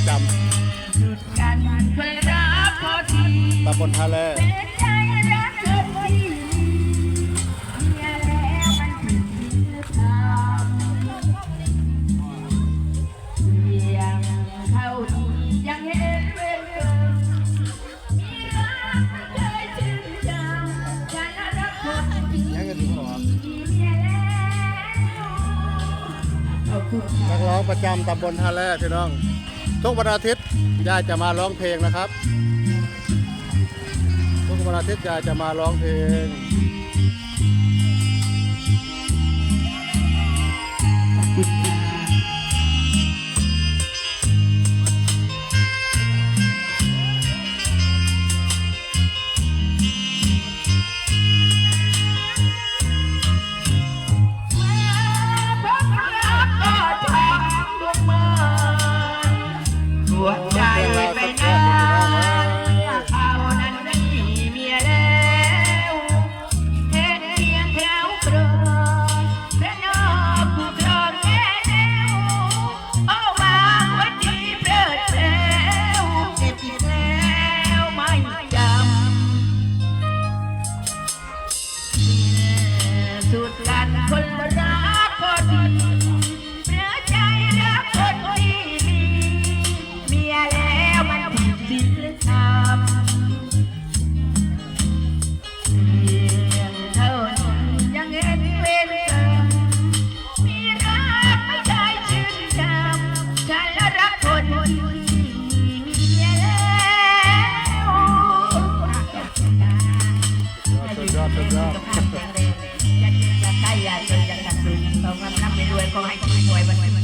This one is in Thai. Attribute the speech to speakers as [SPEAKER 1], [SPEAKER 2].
[SPEAKER 1] ประจำตำบลทาแร่นักร้
[SPEAKER 2] องประจำตำบลท่าแร่พี่น้อง ทุกวันอาทิตย์ยายจะมาร้องเพลงนะครับ ทุกวันอาทิตย์ยายจะมาร้องเพลง
[SPEAKER 1] หั อย
[SPEAKER 2] อดสุ
[SPEAKER 1] ขภาพแข็งแรอย่าเจ็บอย่าไข้อย่าจนอย่ากัดตุนต้องรับรับไม่รวยขอให้ก็ให้รวยวัน